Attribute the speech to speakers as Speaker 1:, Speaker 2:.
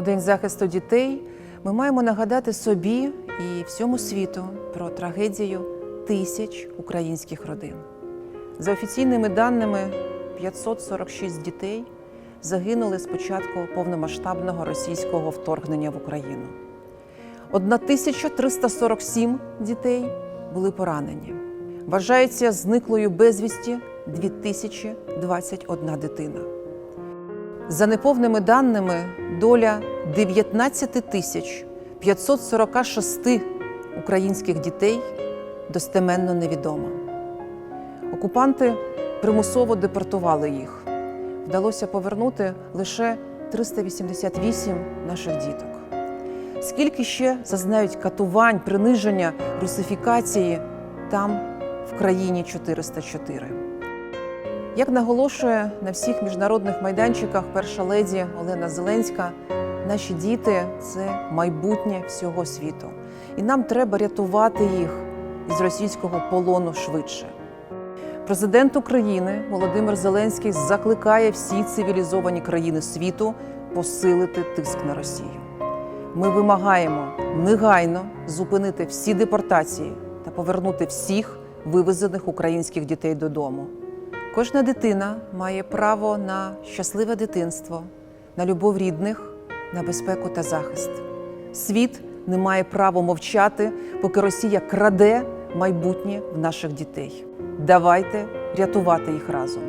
Speaker 1: У День захисту дітей ми маємо нагадати собі і всьому світу про трагедію тисяч українських родин. За офіційними даними, 546 дітей загинули з початку повномасштабного російського вторгнення в Україну. 1347 дітей були поранені. Вважається зниклою безвісті 2021 дитина. За неповними даними, доля 19 тисяч 546 українських дітей достеменно невідома. Окупанти примусово депортували їх. Вдалося повернути лише 388 наших діток. Скільки ще зазнають катувань, приниження, русифікації там, в країні 404. Як наголошує на всіх міжнародних майданчиках перша леді Олена Зеленська, наші діти це майбутнє всього світу, і нам треба рятувати їх із російського полону швидше. Президент України Володимир Зеленський закликає всі цивілізовані країни світу посилити тиск на Росію. Ми вимагаємо негайно зупинити всі депортації та повернути всіх вивезених українських дітей додому. Кожна дитина має право на щасливе дитинство, на любов рідних, на безпеку та захист. Світ не має права мовчати, поки Росія краде майбутнє в наших дітей. Давайте рятувати їх разом.